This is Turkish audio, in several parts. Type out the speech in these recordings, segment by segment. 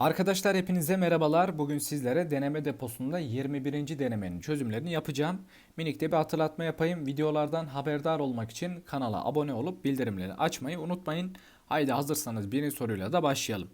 Arkadaşlar hepinize merhabalar. Bugün sizlere deneme deposunda 21. denemenin çözümlerini yapacağım. Minik de bir hatırlatma yapayım. Videolardan haberdar olmak için kanala abone olup bildirimleri açmayı unutmayın. Haydi hazırsanız birinci soruyla da başlayalım.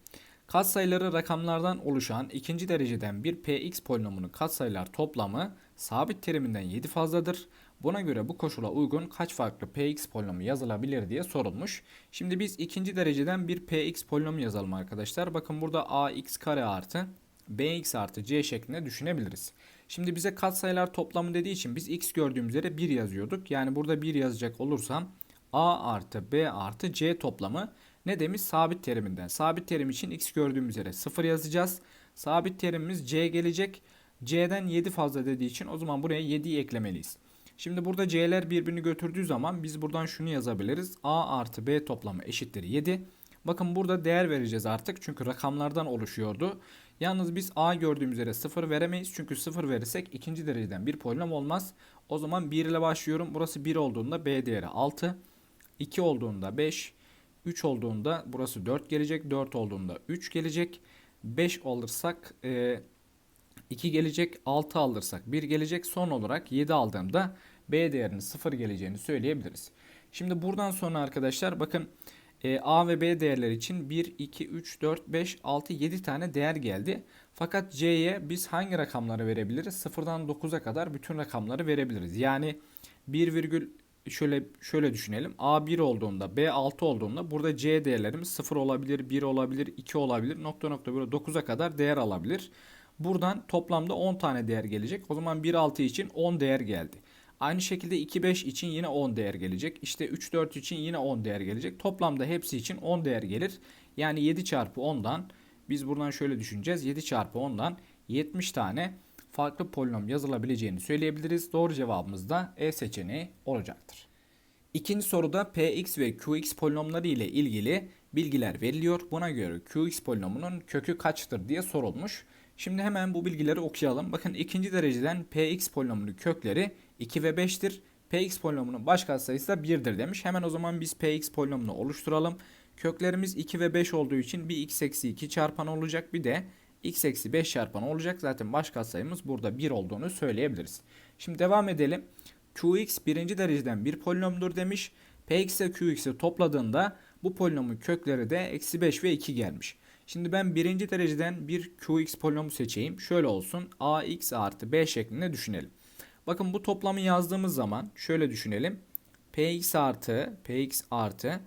Katsayıları rakamlardan oluşan ikinci dereceden bir px polinomunun katsayılar toplamı sabit teriminden 7 fazladır. Buna göre bu koşula uygun kaç farklı px polinomu yazılabilir diye sorulmuş. Şimdi biz ikinci dereceden bir px polinomu yazalım arkadaşlar. Bakın burada ax kare artı bx artı c şeklinde düşünebiliriz. Şimdi bize katsayılar toplamı dediği için biz x gördüğümüz yere 1 yazıyorduk. Yani burada 1 yazacak olursam a artı b artı c toplamı ne demiş? Sabit teriminden. Sabit terim için x gördüğümüz yere 0 yazacağız. Sabit terimimiz c gelecek. c'den 7 fazla dediği için o zaman buraya 7'yi eklemeliyiz. Şimdi burada c'ler birbirini götürdüğü zaman biz buradan şunu yazabiliriz. a artı b toplamı eşittir 7. Bakın burada değer vereceğiz artık çünkü rakamlardan oluşuyordu. Yalnız biz a gördüğümüz yere 0 veremeyiz. Çünkü 0 verirsek ikinci dereceden bir polinom olmaz. O zaman 1 ile başlıyorum. Burası 1 olduğunda b değeri 6. 2 olduğunda 5. 3 olduğunda burası 4 gelecek. 4 olduğunda 3 gelecek. 5 alırsak e, 2 gelecek. 6 alırsak 1 gelecek. Son olarak 7 aldığımda B değerinin 0 geleceğini söyleyebiliriz. Şimdi buradan sonra arkadaşlar bakın e, A ve B değerler için 1, 2, 3, 4, 5, 6, 7 tane değer geldi. Fakat C'ye biz hangi rakamları verebiliriz? 0'dan 9'a kadar bütün rakamları verebiliriz. Yani 1 virgül şöyle şöyle düşünelim. A 1 olduğunda B 6 olduğunda burada C değerlerimiz 0 olabilir, 1 olabilir, 2 olabilir. Nokta nokta böyle 9'a kadar değer alabilir. Buradan toplamda 10 tane değer gelecek. O zaman 1 6 için 10 değer geldi. Aynı şekilde 2 5 için yine 10 değer gelecek. İşte 3 4 için yine 10 değer gelecek. Toplamda hepsi için 10 değer gelir. Yani 7 çarpı 10'dan biz buradan şöyle düşüneceğiz. 7 çarpı 10'dan 70 tane farklı polinom yazılabileceğini söyleyebiliriz. Doğru cevabımız da E seçeneği olacaktır. İkinci soruda px ve qx polinomları ile ilgili bilgiler veriliyor. Buna göre qx polinomunun kökü kaçtır diye sorulmuş. Şimdi hemen bu bilgileri okuyalım. Bakın ikinci dereceden px polinomunun kökleri 2 ve 5'tir. px polinomunun baş katsayısı da 1'dir demiş. Hemen o zaman biz px polinomunu oluşturalım. Köklerimiz 2 ve 5 olduğu için bir x eksi 2 çarpanı olacak. Bir de x eksi 5 çarpanı olacak. Zaten baş katsayımız burada 1 olduğunu söyleyebiliriz. Şimdi devam edelim. qx birinci dereceden bir polinomdur demiş. px ile qx'i topladığında bu polinomun kökleri de eksi 5 ve 2 gelmiş. Şimdi ben birinci dereceden bir qx polinomu seçeyim. Şöyle olsun ax artı b şeklinde düşünelim. Bakın bu toplamı yazdığımız zaman şöyle düşünelim. px artı px artı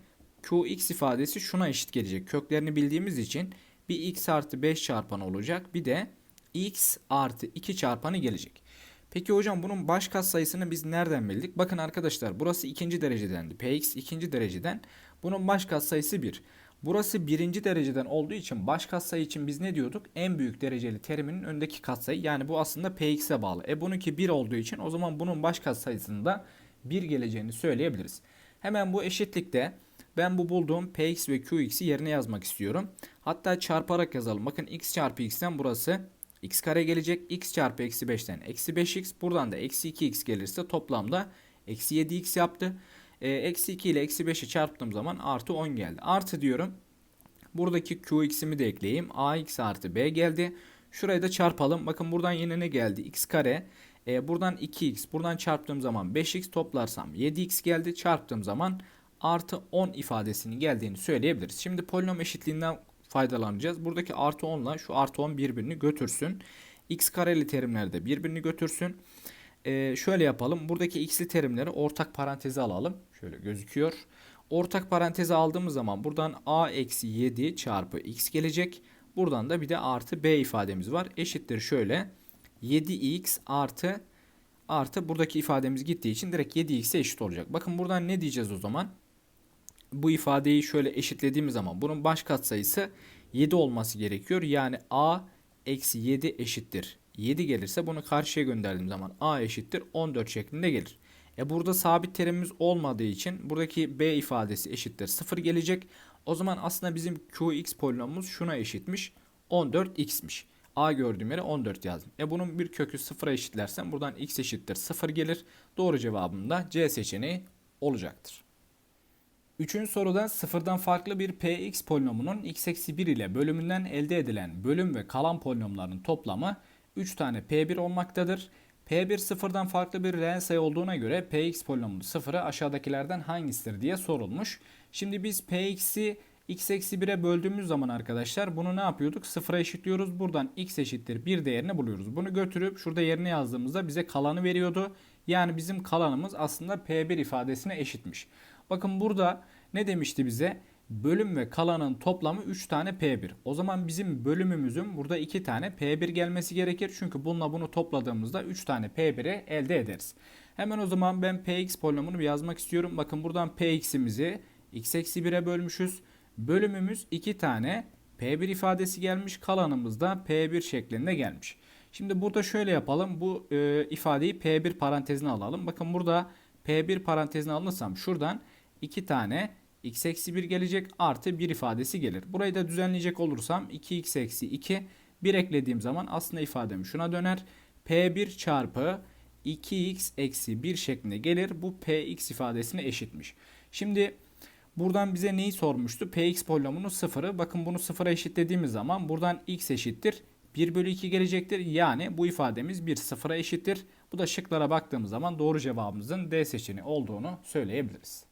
qx ifadesi şuna eşit gelecek. Köklerini bildiğimiz için bir x artı 5 çarpanı olacak. Bir de x artı 2 çarpanı gelecek. Peki hocam bunun baş katsayısını biz nereden bildik? Bakın arkadaşlar burası ikinci derecedendi. px ikinci dereceden. Bunun baş katsayısı 1. Burası birinci dereceden olduğu için baş katsayı için biz ne diyorduk? En büyük dereceli teriminin öndeki katsayı. Yani bu aslında px'e bağlı. E bununki 1 olduğu için o zaman bunun baş katsayısında 1 geleceğini söyleyebiliriz. Hemen bu eşitlikte ben bu bulduğum px ve qx'i yerine yazmak istiyorum. Hatta çarparak yazalım. Bakın x çarpı x'ten burası x kare gelecek. x çarpı eksi 5'ten eksi 5x. Buradan da eksi 2x gelirse toplamda eksi 7x yaptı. E, eksi 2 ile eksi 5'i çarptığım zaman artı 10 geldi. Artı diyorum. Buradaki qx'imi de ekleyeyim. ax artı b geldi. Şurayı da çarpalım. Bakın buradan yine ne geldi? x kare. E, buradan 2x. Buradan çarptığım zaman 5x toplarsam 7x geldi. Çarptığım zaman artı 10 ifadesinin geldiğini söyleyebiliriz. Şimdi polinom eşitliğinden faydalanacağız. Buradaki artı 10 ile şu artı 10 birbirini götürsün. x kareli terimler de birbirini götürsün. Ee, şöyle yapalım. Buradaki x'li terimleri ortak paranteze alalım. Şöyle gözüküyor. Ortak paranteze aldığımız zaman buradan a eksi 7 çarpı x gelecek. Buradan da bir de artı b ifademiz var. Eşittir şöyle. 7x artı artı buradaki ifademiz gittiği için direkt 7x'e eşit olacak. Bakın buradan ne diyeceğiz o zaman? Bu ifadeyi şöyle eşitlediğimiz zaman bunun baş katsayısı 7 olması gerekiyor. Yani a eksi 7 eşittir 7 gelirse bunu karşıya gönderdiğim zaman a eşittir 14 şeklinde gelir. E burada sabit terimimiz olmadığı için buradaki b ifadesi eşittir 0 gelecek. O zaman aslında bizim qx polinomumuz şuna eşitmiş 14x'miş. A gördüğüm yere 14 yazdım. E bunun bir kökü 0'a eşitlersem buradan x eşittir 0 gelir. Doğru cevabım da C seçeneği olacaktır. Üçüncü soruda sıfırdan farklı bir px polinomunun x eksi 1 ile bölümünden elde edilen bölüm ve kalan polinomların toplamı 3 tane p1 olmaktadır. P1 sıfırdan farklı bir reel sayı olduğuna göre Px polinomunun sıfırı aşağıdakilerden hangisidir diye sorulmuş. Şimdi biz Px'i x eksi 1'e böldüğümüz zaman arkadaşlar bunu ne yapıyorduk? Sıfıra eşitliyoruz. Buradan x eşittir 1 değerini buluyoruz. Bunu götürüp şurada yerine yazdığımızda bize kalanı veriyordu. Yani bizim kalanımız aslında P1 ifadesine eşitmiş. Bakın burada ne demişti bize? Bölüm ve kalanın toplamı 3 tane P1. O zaman bizim bölümümüzün burada 2 tane P1 gelmesi gerekir. Çünkü bununla bunu topladığımızda 3 tane P1'i elde ederiz. Hemen o zaman ben Px polinomunu yazmak istiyorum. Bakın buradan Px'imizi x eksi 1'e bölmüşüz. Bölümümüz 2 tane P1 ifadesi gelmiş. Kalanımız da P1 şeklinde gelmiş. Şimdi burada şöyle yapalım. Bu e, ifadeyi P1 parantezine alalım. Bakın burada P1 parantezine alırsam şuradan 2 tane x eksi 1 gelecek artı 1 ifadesi gelir. Burayı da düzenleyecek olursam 2x eksi 2 1 eklediğim zaman aslında ifadem şuna döner. P1 çarpı 2x eksi 1 şeklinde gelir. Bu px ifadesine eşitmiş. Şimdi buradan bize neyi sormuştu? px polinomunun sıfırı. Bakın bunu sıfıra eşitlediğimiz zaman buradan x eşittir. 1 bölü 2 gelecektir. Yani bu ifademiz 1 sıfıra eşittir. Bu da şıklara baktığımız zaman doğru cevabımızın D seçeneği olduğunu söyleyebiliriz.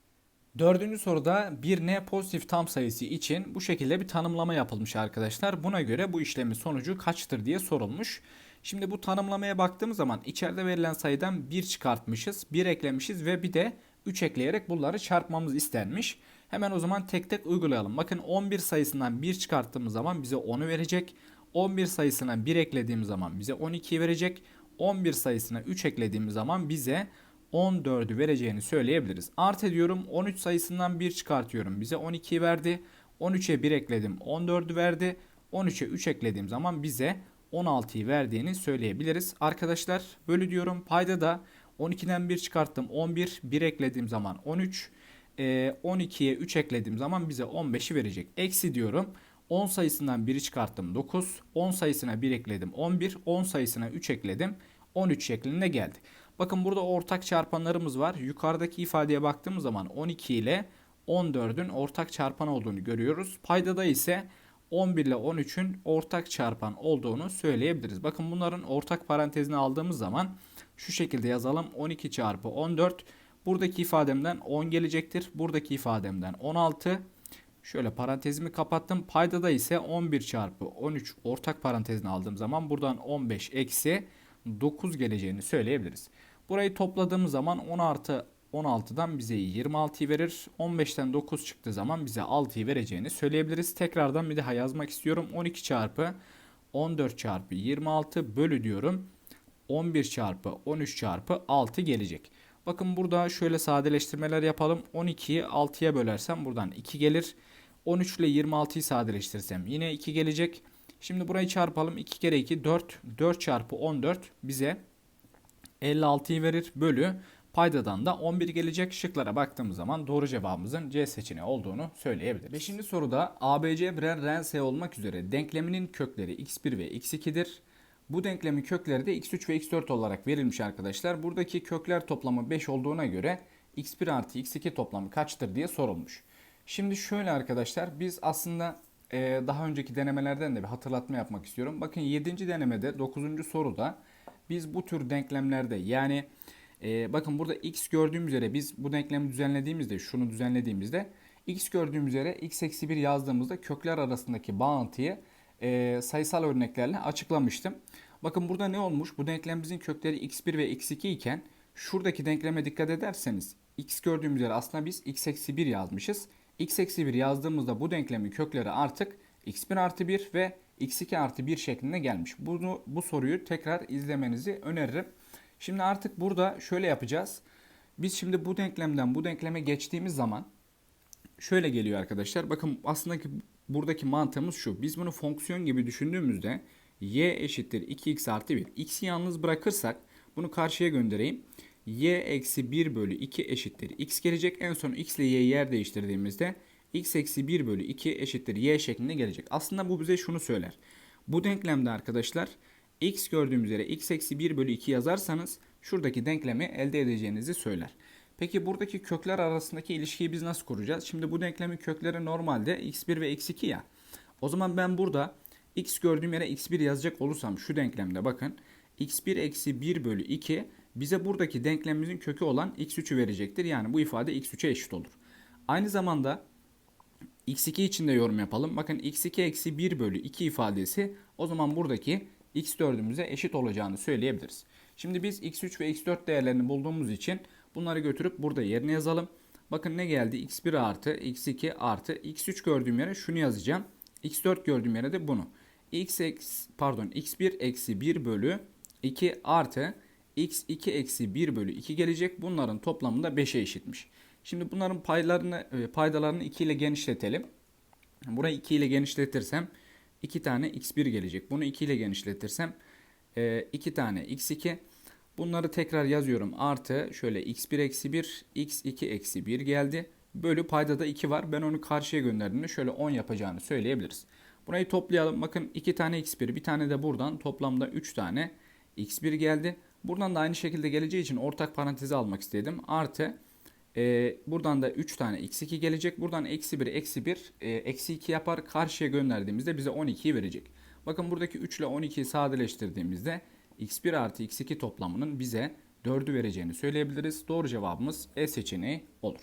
Dördüncü soruda bir n pozitif tam sayısı için bu şekilde bir tanımlama yapılmış arkadaşlar. Buna göre bu işlemin sonucu kaçtır diye sorulmuş. Şimdi bu tanımlamaya baktığımız zaman içeride verilen sayıdan 1 çıkartmışız, 1 eklemişiz ve bir de 3 ekleyerek bunları çarpmamız istenmiş. Hemen o zaman tek tek uygulayalım. Bakın 11 sayısından 1 çıkarttığımız zaman bize 10'u verecek. 11 sayısına 1 eklediğimiz zaman bize 12 verecek. 11 sayısına 3 eklediğimiz zaman bize 14'ü vereceğini söyleyebiliriz. Artı diyorum 13 sayısından 1 çıkartıyorum. Bize 12 verdi. 13'e 1 ekledim 14'ü verdi. 13'e 3 eklediğim zaman bize 16'yı verdiğini söyleyebiliriz. Arkadaşlar bölü diyorum payda da 12'den 1 çıkarttım 11 1 eklediğim zaman 13 12'ye 3 eklediğim zaman bize 15'i verecek. Eksi diyorum 10 sayısından 1'i çıkarttım 9 10 sayısına 1 ekledim 11 10 sayısına 3 ekledim 13 şeklinde geldi. Bakın burada ortak çarpanlarımız var. Yukarıdaki ifadeye baktığımız zaman 12 ile 14'ün ortak çarpan olduğunu görüyoruz. Paydada ise 11 ile 13'ün ortak çarpan olduğunu söyleyebiliriz. Bakın bunların ortak parantezini aldığımız zaman şu şekilde yazalım. 12 çarpı 14. Buradaki ifademden 10 gelecektir. Buradaki ifademden 16. Şöyle parantezimi kapattım. Paydada ise 11 çarpı 13 ortak parantezini aldığım zaman buradan 15 eksi 9 geleceğini söyleyebiliriz. Burayı topladığımız zaman 10 artı 16'dan bize 26'yı verir. 15'ten 9 çıktığı zaman bize 6'yı vereceğini söyleyebiliriz. Tekrardan bir daha yazmak istiyorum. 12 çarpı 14 çarpı 26 bölü diyorum. 11 çarpı 13 çarpı 6 gelecek. Bakın burada şöyle sadeleştirmeler yapalım. 12'yi 6'ya bölersem buradan 2 gelir. 13 ile 26'yı sadeleştirirsem yine 2 gelecek. Şimdi burayı çarpalım. 2 kere 2 4. 4 çarpı 14 bize 56'yı verir bölü paydadan da 11 gelecek. Şıklara baktığımız zaman doğru cevabımızın C seçeneği olduğunu söyleyebiliriz. Beşinci soruda ABC birer reel olmak üzere denkleminin kökleri x1 ve x2'dir. Bu denklemin kökleri de x3 ve x4 olarak verilmiş arkadaşlar. Buradaki kökler toplamı 5 olduğuna göre x1 artı x2 toplamı kaçtır diye sorulmuş. Şimdi şöyle arkadaşlar biz aslında e, daha önceki denemelerden de bir hatırlatma yapmak istiyorum. Bakın 7. denemede 9. soruda biz bu tür denklemlerde yani e, bakın burada x gördüğümüz üzere biz bu denklemi düzenlediğimizde şunu düzenlediğimizde x gördüğümüz üzere x eksi 1 yazdığımızda kökler arasındaki bağıntıyı e, sayısal örneklerle açıklamıştım. Bakın burada ne olmuş? Bu denklemimizin kökleri x1 ve x2 iken şuradaki denkleme dikkat ederseniz x gördüğümüz üzere aslında biz x eksi 1 yazmışız. x eksi 1 yazdığımızda bu denklemin kökleri artık x1 artı 1 ve x2 artı 1 şeklinde gelmiş. Bunu, bu soruyu tekrar izlemenizi öneririm. Şimdi artık burada şöyle yapacağız. Biz şimdi bu denklemden bu denkleme geçtiğimiz zaman şöyle geliyor arkadaşlar. Bakın aslında ki buradaki mantığımız şu. Biz bunu fonksiyon gibi düşündüğümüzde y eşittir 2x artı 1. x'i yalnız bırakırsak bunu karşıya göndereyim. y eksi 1 bölü 2 eşittir x gelecek. En son x ile y'yi yer değiştirdiğimizde x eksi 1 bölü 2 eşittir y şeklinde gelecek. Aslında bu bize şunu söyler. Bu denklemde arkadaşlar x gördüğümüz üzere x eksi 1 bölü 2 yazarsanız şuradaki denklemi elde edeceğinizi söyler. Peki buradaki kökler arasındaki ilişkiyi biz nasıl kuracağız? Şimdi bu denklemin kökleri normalde x1 ve x2 ya. O zaman ben burada x gördüğüm yere x1 yazacak olursam şu denklemde bakın x1 eksi 1 bölü 2 bize buradaki denklemimizin kökü olan x3'ü verecektir. Yani bu ifade x3'e eşit olur. Aynı zamanda x2 için de yorum yapalım. Bakın x2 eksi 1 bölü 2 ifadesi o zaman buradaki x4'ümüze eşit olacağını söyleyebiliriz. Şimdi biz x3 ve x4 değerlerini bulduğumuz için bunları götürüp burada yerine yazalım. Bakın ne geldi? x1 artı x2 artı x3 gördüğüm yere şunu yazacağım. x4 gördüğüm yere de bunu. x pardon x1 eksi 1 bölü 2 artı x2 eksi 1 bölü 2 gelecek. Bunların toplamı da 5'e eşitmiş. Şimdi bunların paylarını e, paydalarını 2 ile genişletelim. Burayı 2 ile genişletirsem 2 tane x1 gelecek. Bunu 2 ile genişletirsem 2 tane x2. Bunları tekrar yazıyorum. Artı şöyle x1 eksi 1, x2 eksi 1 geldi. Bölü paydada 2 var. Ben onu karşıya gönderdiğimde şöyle 10 yapacağını söyleyebiliriz. Burayı toplayalım. Bakın 2 tane x1, bir tane de buradan toplamda 3 tane x1 geldi. Buradan da aynı şekilde geleceği için ortak parantezi almak istedim. Artı e, buradan da 3 tane x2 gelecek. Buradan eksi 1, eksi 1, e, eksi 2 yapar. Karşıya gönderdiğimizde bize 12'yi verecek. Bakın buradaki 3 ile 12'yi sadeleştirdiğimizde x1 artı x2 toplamının bize 4'ü vereceğini söyleyebiliriz. Doğru cevabımız E seçeneği olur.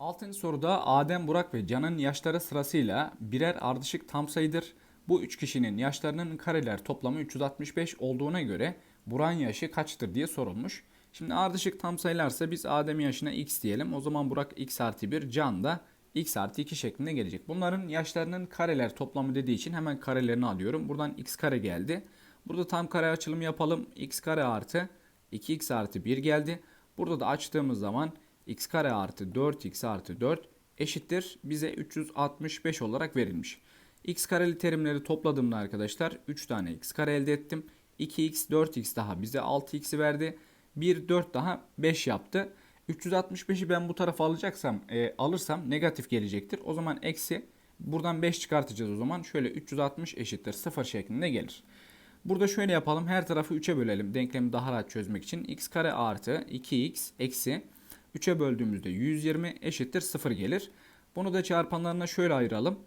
Altıncı soruda Adem, Burak ve Can'ın yaşları sırasıyla birer ardışık tam sayıdır. Bu üç kişinin yaşlarının kareler toplamı 365 olduğuna göre Burak'ın yaşı kaçtır diye sorulmuş. Şimdi ardışık tam sayılarsa biz Adem yaşına x diyelim. O zaman Burak x artı 1, Can da x artı 2 şeklinde gelecek. Bunların yaşlarının kareler toplamı dediği için hemen karelerini alıyorum. Buradan x kare geldi. Burada tam kare açılımı yapalım. x kare artı 2x artı 1 geldi. Burada da açtığımız zaman x kare artı 4x artı 4 eşittir. Bize 365 olarak verilmiş. x kareli terimleri topladığımda arkadaşlar 3 tane x kare elde ettim. 2x 4x daha bize 6x'i verdi. 1 4 daha 5 yaptı. 365'i ben bu tarafa alacaksam e, alırsam negatif gelecektir. O zaman eksi buradan 5 çıkartacağız o zaman. Şöyle 360 eşittir 0 şeklinde gelir. Burada şöyle yapalım. Her tarafı 3'e bölelim. Denklemi daha rahat çözmek için. x kare artı 2x eksi 3'e böldüğümüzde 120 eşittir 0 gelir. Bunu da çarpanlarına şöyle ayıralım.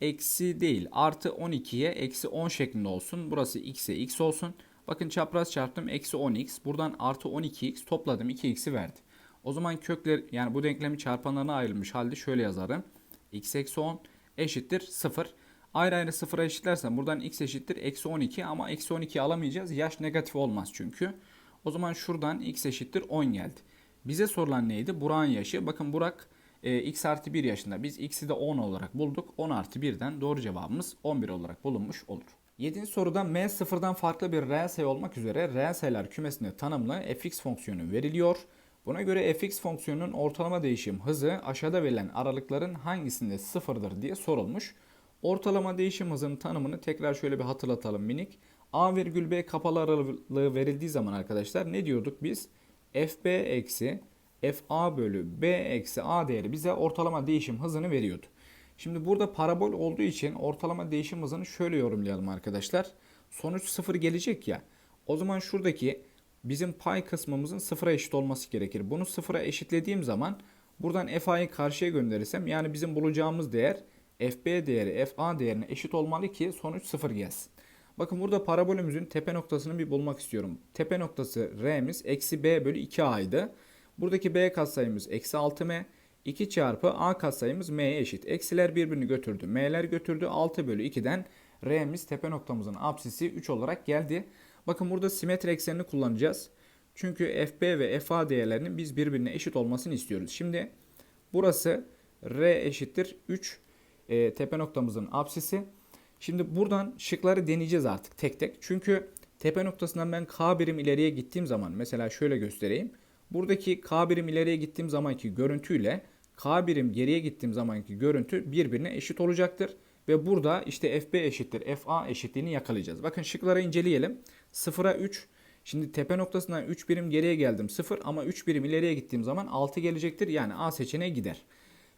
Eksi değil artı 12'ye eksi 10 şeklinde olsun. Burası x'e x olsun. Bakın çapraz çarptım eksi 10x. Buradan artı 12x topladım 2x'i verdi. O zaman kökler yani bu denklemi çarpanlarına ayrılmış halde şöyle yazarım. x eksi 10 eşittir 0. Ayrı ayrı sıfıra eşitlersem buradan x eşittir eksi 12 ama eksi 12 alamayacağız. Yaş negatif olmaz çünkü. O zaman şuradan x eşittir 10 geldi. Bize sorulan neydi? Burak'ın yaşı. Bakın Burak e, x artı 1 yaşında. Biz x'i de 10 olarak bulduk. 10 artı 1'den doğru cevabımız 11 olarak bulunmuş olur. 7. soruda m sıfırdan farklı bir reel sayı olmak üzere reel sayılar kümesinde tanımlı fx fonksiyonu veriliyor. Buna göre fx fonksiyonunun ortalama değişim hızı aşağıda verilen aralıkların hangisinde sıfırdır diye sorulmuş. Ortalama değişim hızının tanımını tekrar şöyle bir hatırlatalım minik. A virgül B kapalı aralığı verildiği zaman arkadaşlar ne diyorduk biz? fb eksi fa bölü b eksi a değeri bize ortalama değişim hızını veriyordu. Şimdi burada parabol olduğu için ortalama değişim hızını şöyle yorumlayalım arkadaşlar. Sonuç sıfır gelecek ya. O zaman şuradaki bizim pay kısmımızın sıfıra eşit olması gerekir. Bunu sıfıra eşitlediğim zaman buradan fa'yı karşıya gönderirsem yani bizim bulacağımız değer fb değeri fa değerine eşit olmalı ki sonuç sıfır gelsin. Bakın burada parabolümüzün tepe noktasını bir bulmak istiyorum. Tepe noktası r'miz eksi b bölü 2a'ydı. Buradaki b katsayımız eksi 6m. 2 çarpı a katsayımız m'ye eşit. Eksiler birbirini götürdü. M'ler götürdü. 6 bölü 2'den r'miz tepe noktamızın apsisi 3 olarak geldi. Bakın burada simetri eksenini kullanacağız. Çünkü fb ve fa değerlerinin biz birbirine eşit olmasını istiyoruz. Şimdi burası r eşittir 3 e, tepe noktamızın apsisi. Şimdi buradan şıkları deneyeceğiz artık tek tek. Çünkü tepe noktasından ben k birim ileriye gittiğim zaman mesela şöyle göstereyim. Buradaki k birim ileriye gittiğim zamanki görüntüyle k birim geriye gittiğim zamanki görüntü birbirine eşit olacaktır. Ve burada işte fb eşittir fa eşitliğini yakalayacağız. Bakın şıkları inceleyelim. 0'a 3. Şimdi tepe noktasından 3 birim geriye geldim 0 ama 3 birim ileriye gittiğim zaman 6 gelecektir. Yani A seçeneği gider.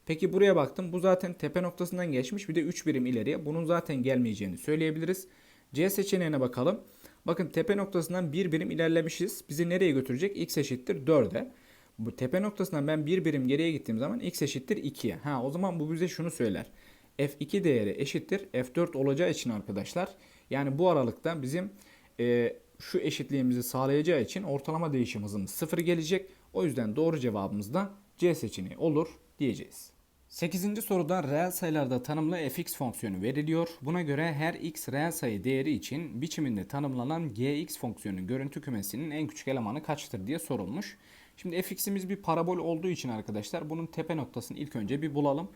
Peki buraya baktım. Bu zaten tepe noktasından geçmiş. Bir de 3 birim ileriye. Bunun zaten gelmeyeceğini söyleyebiliriz. C seçeneğine bakalım. Bakın tepe noktasından bir birim ilerlemişiz. Bizi nereye götürecek? X eşittir 4'e. Bu tepe noktasından ben bir birim geriye gittiğim zaman x eşittir 2'ye. Ha o zaman bu bize şunu söyler. F2 değeri eşittir F4 olacağı için arkadaşlar. Yani bu aralıkta bizim e, şu eşitliğimizi sağlayacağı için ortalama değişim hızımız 0 gelecek. O yüzden doğru cevabımız da C seçeneği olur diyeceğiz. 8. soruda reel sayılarda tanımlı fx fonksiyonu veriliyor. Buna göre her x reel sayı değeri için biçiminde tanımlanan gx fonksiyonun görüntü kümesinin en küçük elemanı kaçtır diye sorulmuş. Şimdi fx'imiz bir parabol olduğu için arkadaşlar bunun tepe noktasını ilk önce bir bulalım.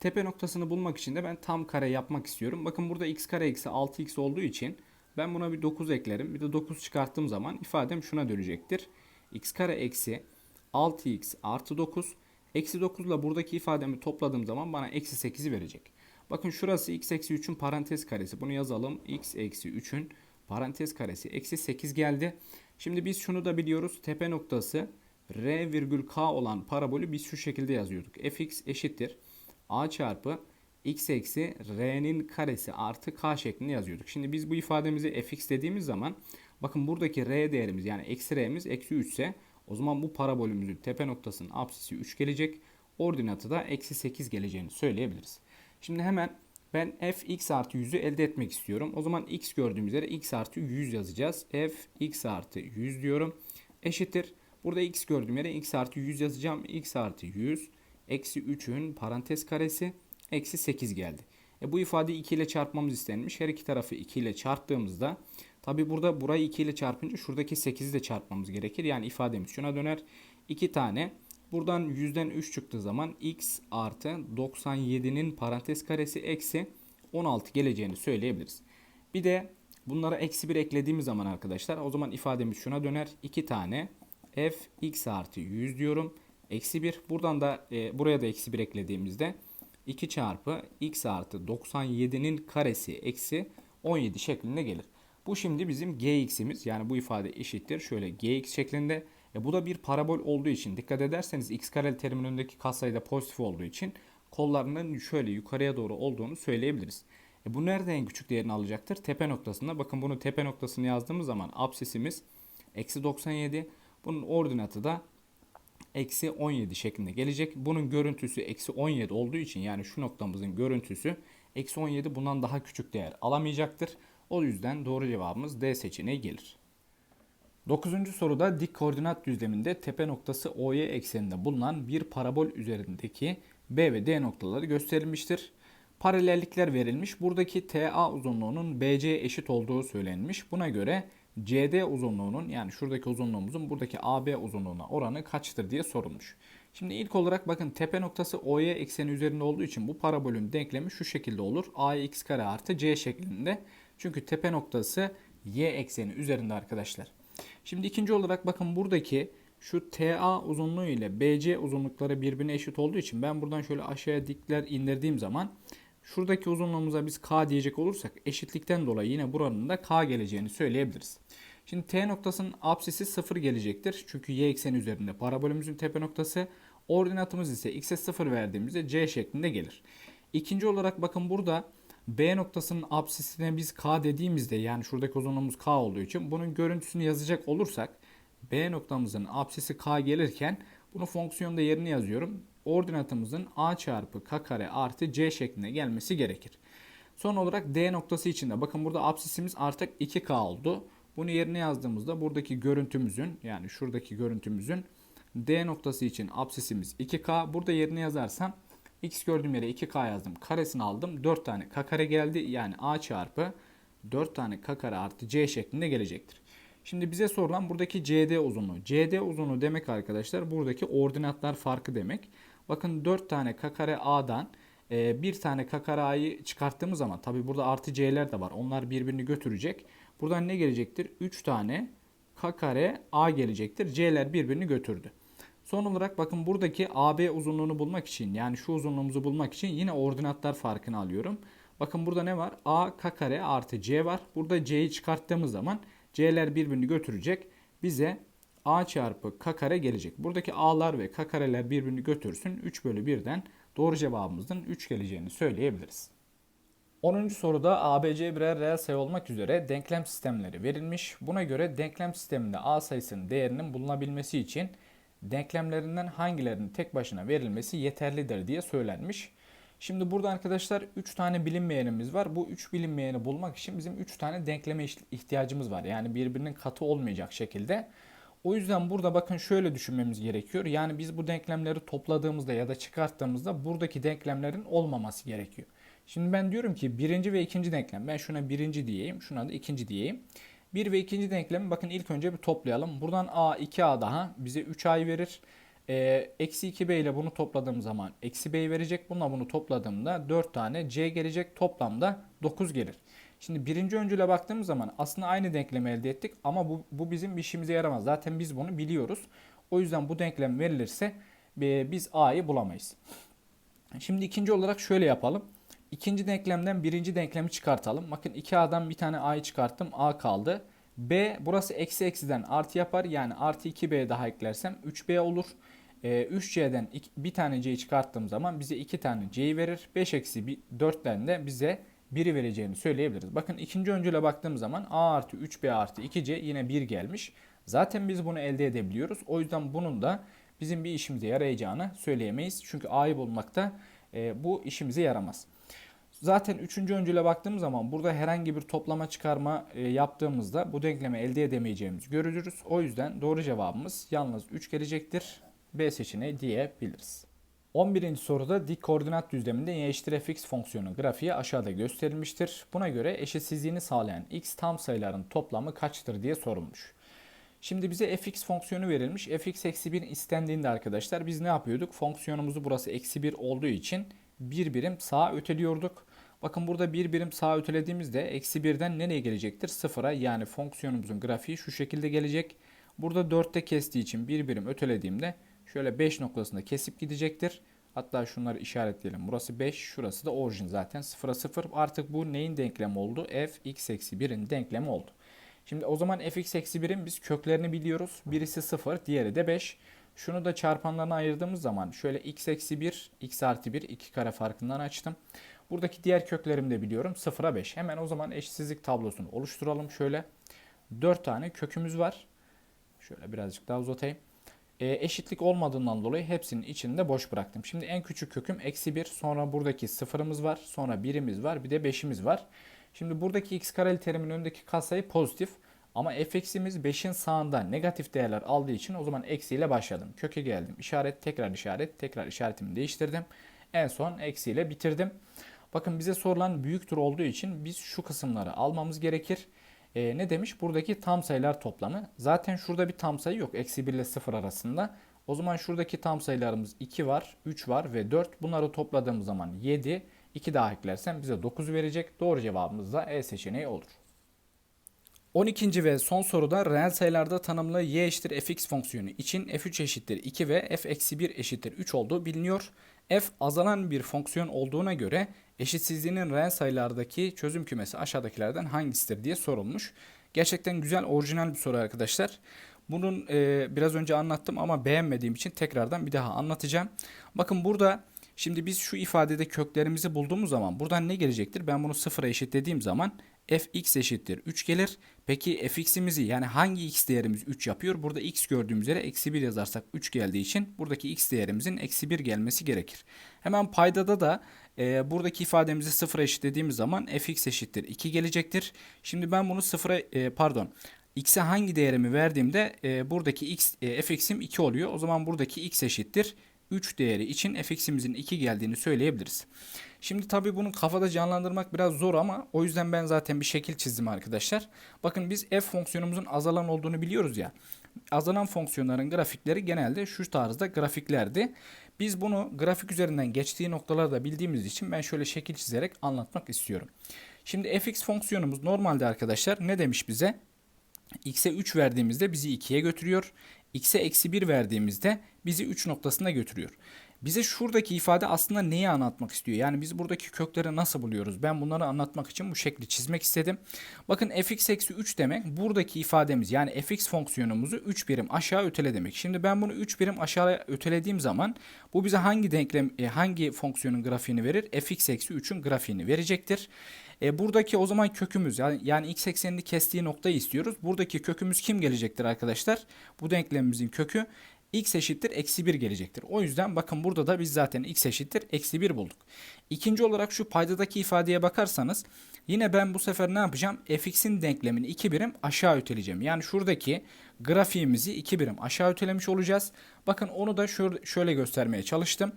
Tepe noktasını bulmak için de ben tam kare yapmak istiyorum. Bakın burada x kare eksi 6x olduğu için ben buna bir 9 eklerim. Bir de 9 çıkarttığım zaman ifadem şuna dönecektir. x kare eksi 6x artı 9 Eksi 9 ile buradaki ifademi topladığım zaman bana eksi 8'i verecek. Bakın şurası x eksi 3'ün parantez karesi. Bunu yazalım. x eksi 3'ün parantez karesi eksi 8 geldi. Şimdi biz şunu da biliyoruz. Tepe noktası r virgül k olan parabolü biz şu şekilde yazıyorduk. fx eşittir. a çarpı x eksi r'nin karesi artı k şeklinde yazıyorduk. Şimdi biz bu ifademizi fx dediğimiz zaman bakın buradaki r değerimiz yani eksi r'miz eksi 3 ise o zaman bu parabolümüzün tepe noktasının apsisi 3 gelecek. Ordinatı da eksi 8 geleceğini söyleyebiliriz. Şimdi hemen ben f x artı 100'ü elde etmek istiyorum. O zaman x gördüğümüz yere x artı 100 yazacağız. f x artı 100 diyorum. Eşittir. Burada x gördüğüm yere x artı 100 yazacağım. x artı 100 eksi 3'ün parantez karesi eksi 8 geldi. E bu ifadeyi 2 ile çarpmamız istenmiş. Her iki tarafı 2 ile çarptığımızda Tabi burada burayı 2 ile çarpınca şuradaki 8'i de çarpmamız gerekir. Yani ifademiz şuna döner. 2 tane. Buradan 100'den 3 çıktığı zaman x artı 97'nin parantez karesi eksi 16 geleceğini söyleyebiliriz. Bir de bunlara eksi 1 eklediğimiz zaman arkadaşlar o zaman ifademiz şuna döner. 2 tane f x artı 100 diyorum. Eksi 1. Buradan da e, buraya da eksi 1 eklediğimizde 2 çarpı x artı 97'nin karesi eksi 17 şeklinde gelir. Bu şimdi bizim gx'imiz yani bu ifade eşittir. Şöyle gx şeklinde. E bu da bir parabol olduğu için dikkat ederseniz x kareli terimin önündeki katsayıda pozitif olduğu için kollarının şöyle yukarıya doğru olduğunu söyleyebiliriz. E bu nerede en küçük değerini alacaktır? Tepe noktasında. Bakın bunu tepe noktasını yazdığımız zaman absisimiz eksi 97. Bunun ordinatı da eksi 17 şeklinde gelecek. Bunun görüntüsü eksi 17 olduğu için yani şu noktamızın görüntüsü eksi 17 bundan daha küçük değer alamayacaktır. O yüzden doğru cevabımız D seçeneği gelir. Dokuzuncu soruda dik koordinat düzleminde tepe noktası OY ekseninde bulunan bir parabol üzerindeki B ve D noktaları gösterilmiştir. Paralellikler verilmiş. Buradaki TA uzunluğunun BC eşit olduğu söylenmiş. Buna göre CD uzunluğunun yani şuradaki uzunluğumuzun buradaki AB uzunluğuna oranı kaçtır diye sorulmuş. Şimdi ilk olarak bakın tepe noktası OY ekseni üzerinde olduğu için bu parabolün denklemi şu şekilde olur. AX kare artı C şeklinde. Çünkü tepe noktası y ekseni üzerinde arkadaşlar. Şimdi ikinci olarak bakın buradaki şu TA uzunluğu ile BC uzunlukları birbirine eşit olduğu için ben buradan şöyle aşağıya dikler indirdiğim zaman şuradaki uzunluğumuza biz K diyecek olursak eşitlikten dolayı yine buranın da K geleceğini söyleyebiliriz. Şimdi T noktasının apsisi 0 gelecektir. Çünkü y ekseni üzerinde parabolümüzün tepe noktası. Ordinatımız ise x'e 0 verdiğimizde c şeklinde gelir. İkinci olarak bakın burada B noktasının apsisine biz K dediğimizde yani şuradaki uzunluğumuz K olduğu için bunun görüntüsünü yazacak olursak B noktamızın apsisi K gelirken bunu fonksiyonda yerine yazıyorum. Ordinatımızın A çarpı K kare artı C şeklinde gelmesi gerekir. Son olarak D noktası için de bakın burada apsisimiz artık 2K oldu. Bunu yerine yazdığımızda buradaki görüntümüzün yani şuradaki görüntümüzün D noktası için apsisimiz 2K. Burada yerine yazarsam X gördüğüm yere 2K yazdım. Karesini aldım. 4 tane K kare geldi. Yani A çarpı 4 tane K kare artı C şeklinde gelecektir. Şimdi bize sorulan buradaki CD uzunluğu. CD uzunluğu demek arkadaşlar buradaki ordinatlar farkı demek. Bakın 4 tane K kare A'dan e, bir tane K A'yı çıkarttığımız zaman tabi burada artı C'ler de var. Onlar birbirini götürecek. Buradan ne gelecektir? 3 tane K kare A gelecektir. C'ler birbirini götürdü. Son olarak bakın buradaki AB uzunluğunu bulmak için yani şu uzunluğumuzu bulmak için yine ordinatlar farkını alıyorum. Bakın burada ne var? A k kare artı c var. Burada c'yi çıkarttığımız zaman c'ler birbirini götürecek. Bize a çarpı k kare gelecek. Buradaki a'lar ve k kareler birbirini götürsün. 3 bölü 1'den doğru cevabımızın 3 geleceğini söyleyebiliriz. 10. soruda ABC birer reel sayı olmak üzere denklem sistemleri verilmiş. Buna göre denklem sisteminde A sayısının değerinin bulunabilmesi için denklemlerinden hangilerinin tek başına verilmesi yeterlidir diye söylenmiş. Şimdi burada arkadaşlar 3 tane bilinmeyenimiz var. Bu 3 bilinmeyeni bulmak için bizim 3 tane denkleme ihtiyacımız var. Yani birbirinin katı olmayacak şekilde. O yüzden burada bakın şöyle düşünmemiz gerekiyor. Yani biz bu denklemleri topladığımızda ya da çıkarttığımızda buradaki denklemlerin olmaması gerekiyor. Şimdi ben diyorum ki birinci ve ikinci denklem. Ben şuna birinci diyeyim. Şuna da ikinci diyeyim. Bir ve ikinci denklemi bakın ilk önce bir toplayalım. Buradan a 2a daha bize 3a'yı verir. Ee, eksi 2b ile bunu topladığım zaman eksi b'yi verecek. Bununla bunu topladığımda 4 tane c gelecek. Toplamda 9 gelir. Şimdi birinci öncüle baktığımız zaman aslında aynı denklemi elde ettik ama bu, bu bizim işimize yaramaz. Zaten biz bunu biliyoruz. O yüzden bu denklem verilirse e, biz a'yı bulamayız. Şimdi ikinci olarak şöyle yapalım. İkinci denklemden birinci denklemi çıkartalım. Bakın 2a'dan bir tane a'yı çıkarttım. a kaldı. b burası eksi eksiden artı yapar. Yani artı 2b daha eklersem 3b olur. 3c'den ee, bir tane c'yi çıkarttığım zaman bize 2 tane c'yi verir. 5 eksi 4'ten de bize 1'i vereceğini söyleyebiliriz. Bakın ikinci öncüle baktığım zaman a artı 3b artı 2c yine 1 gelmiş. Zaten biz bunu elde edebiliyoruz. O yüzden bunun da bizim bir işimize yarayacağını söyleyemeyiz. Çünkü a'yı bulmakta e, bu işimize yaramaz. Zaten üçüncü öncüle baktığımız zaman burada herhangi bir toplama çıkarma e, yaptığımızda bu denklemi elde edemeyeceğimizi görürüz. O yüzden doğru cevabımız yalnız 3 gelecektir. B seçeneği diyebiliriz. 11. soruda dik koordinat düzleminde y eşittir fx fonksiyonu grafiği aşağıda gösterilmiştir. Buna göre eşitsizliğini sağlayan x tam sayıların toplamı kaçtır diye sorulmuş. Şimdi bize fx fonksiyonu verilmiş. fx eksi 1 istendiğinde arkadaşlar biz ne yapıyorduk? Fonksiyonumuzu burası eksi 1 olduğu için bir birim sağa öteliyorduk. Bakın burada bir birim sağa ötelediğimizde eksi 1'den nereye gelecektir? Sıfıra yani fonksiyonumuzun grafiği şu şekilde gelecek. Burada 4'te kestiği için bir birim ötelediğimde şöyle 5 noktasında kesip gidecektir. Hatta şunları işaretleyelim. Burası 5, şurası da orijin zaten 0'a 0. Artık bu neyin denklemi oldu? f x eksi 1'in denklemi oldu. Şimdi o zaman fx eksi 1'in biz köklerini biliyoruz. Birisi 0, diğeri de 5. Şunu da çarpanlarına ayırdığımız zaman şöyle x eksi 1, x artı 1, 2 kare farkından açtım. Buradaki diğer köklerimi de biliyorum. 0'a 5. Hemen o zaman eşitsizlik tablosunu oluşturalım. Şöyle 4 tane kökümüz var. Şöyle birazcık daha uzatayım. E, eşitlik olmadığından dolayı hepsinin içinde boş bıraktım. Şimdi en küçük köküm eksi 1. Sonra buradaki sıfırımız var. Sonra 1'imiz var. Bir de 5'imiz var. Şimdi buradaki x kareli terimin önündeki katsayı pozitif. Ama fx'imiz 5'in sağında negatif değerler aldığı için o zaman eksiyle başladım. Köke geldim. İşaret tekrar işaret. Tekrar işaretimi değiştirdim. En son eksiyle bitirdim. Bakın bize sorulan büyüktür olduğu için biz şu kısımları almamız gerekir. E, ne demiş? Buradaki tam sayılar toplamı. Zaten şurada bir tam sayı yok. Eksi 1 ile 0 arasında. O zaman şuradaki tam sayılarımız 2 var, 3 var ve 4. Bunları topladığımız zaman 7. 2 daha eklersem bize 9 verecek. Doğru cevabımız da E seçeneği olur. 12. ve son soruda reel sayılarda tanımlı y eşittir fx fonksiyonu için f3 eşittir 2 ve f eksi 1 eşittir 3 olduğu biliniyor. f azalan bir fonksiyon olduğuna göre eşitsizliğinin reel sayılardaki çözüm kümesi aşağıdakilerden hangisidir diye sorulmuş. Gerçekten güzel orijinal bir soru arkadaşlar. Bunun e, biraz önce anlattım ama beğenmediğim için tekrardan bir daha anlatacağım. Bakın burada şimdi biz şu ifadede köklerimizi bulduğumuz zaman buradan ne gelecektir? Ben bunu sıfıra eşitlediğim zaman fx eşittir 3 gelir. Peki fx'imizi yani hangi x değerimiz 3 yapıyor? Burada x gördüğümüz yere eksi 1 yazarsak 3 geldiği için buradaki x değerimizin eksi 1 gelmesi gerekir. Hemen paydada da e, buradaki ifademizi 0 eşitlediğimiz zaman fx eşittir 2 gelecektir. Şimdi ben bunu 0'a e, pardon x'e hangi değerimi verdiğimde e, buradaki x e, fx'im 2 oluyor. O zaman buradaki x eşittir 3 değeri için fx'imizin 2 geldiğini söyleyebiliriz. Şimdi tabi bunu kafada canlandırmak biraz zor ama o yüzden ben zaten bir şekil çizdim arkadaşlar. Bakın biz f fonksiyonumuzun azalan olduğunu biliyoruz ya. Azalan fonksiyonların grafikleri genelde şu tarzda grafiklerdi. Biz bunu grafik üzerinden geçtiği noktalarda bildiğimiz için ben şöyle şekil çizerek anlatmak istiyorum. Şimdi fx fonksiyonumuz normalde arkadaşlar ne demiş bize? x'e 3 verdiğimizde bizi 2'ye götürüyor. x'e eksi 1 verdiğimizde bizi 3 noktasına götürüyor. Bize şuradaki ifade aslında neyi anlatmak istiyor? Yani biz buradaki kökleri nasıl buluyoruz? Ben bunları anlatmak için bu şekli çizmek istedim. Bakın fx eksi 3 demek buradaki ifademiz yani fx fonksiyonumuzu 3 birim aşağı ötele demek. Şimdi ben bunu 3 birim aşağıya ötelediğim zaman bu bize hangi denklem e, hangi fonksiyonun grafiğini verir? fx eksi 3'ün grafiğini verecektir. E, buradaki o zaman kökümüz yani, yani x eksenini kestiği noktayı istiyoruz. Buradaki kökümüz kim gelecektir arkadaşlar? Bu denklemimizin kökü x eşittir eksi 1 gelecektir. O yüzden bakın burada da biz zaten x eşittir eksi 1 bulduk. İkinci olarak şu paydadaki ifadeye bakarsanız yine ben bu sefer ne yapacağım? fx'in denklemini 2 birim aşağı öteleyeceğim. Yani şuradaki grafiğimizi 2 birim aşağı ötelemiş olacağız. Bakın onu da şöyle, göstermeye çalıştım.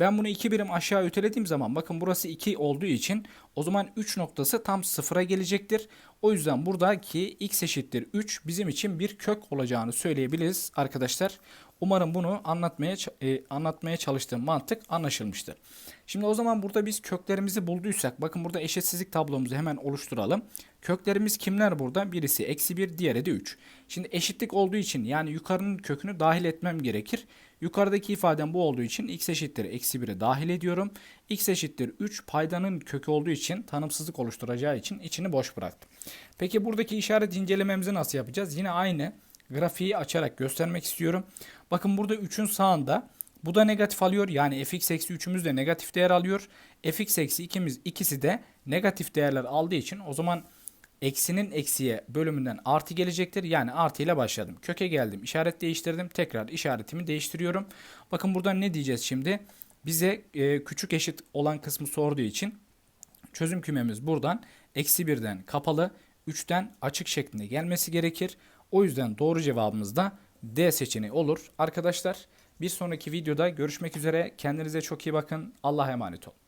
Ben bunu 2 birim aşağı ötelediğim zaman bakın burası 2 olduğu için o zaman 3 noktası tam sıfıra gelecektir. O yüzden buradaki x eşittir 3 bizim için bir kök olacağını söyleyebiliriz arkadaşlar. Umarım bunu anlatmaya e, anlatmaya çalıştığım mantık anlaşılmıştır. Şimdi o zaman burada biz köklerimizi bulduysak bakın burada eşitsizlik tablomuzu hemen oluşturalım. Köklerimiz kimler burada? Birisi eksi 1 diğeri de 3. Şimdi eşitlik olduğu için yani yukarının kökünü dahil etmem gerekir. Yukarıdaki ifadem bu olduğu için x eşittir eksi 1'e dahil ediyorum. x eşittir 3 paydanın kökü olduğu için tanımsızlık oluşturacağı için içini boş bıraktım. Peki buradaki işaret incelememizi nasıl yapacağız? Yine aynı grafiği açarak göstermek istiyorum. Bakın burada 3'ün sağında bu da negatif alıyor. Yani fx eksi 3'ümüz de negatif değer alıyor. fx eksi 2'miz ikisi de negatif değerler aldığı için o zaman eksinin eksiye bölümünden artı gelecektir. Yani artı ile başladım. Köke geldim. işaret değiştirdim. Tekrar işaretimi değiştiriyorum. Bakın buradan ne diyeceğiz şimdi? Bize e, küçük eşit olan kısmı sorduğu için çözüm kümemiz buradan eksi 1'den kapalı 3'ten açık şeklinde gelmesi gerekir. O yüzden doğru cevabımız da D seçeneği olur. Arkadaşlar bir sonraki videoda görüşmek üzere. Kendinize çok iyi bakın. Allah'a emanet olun.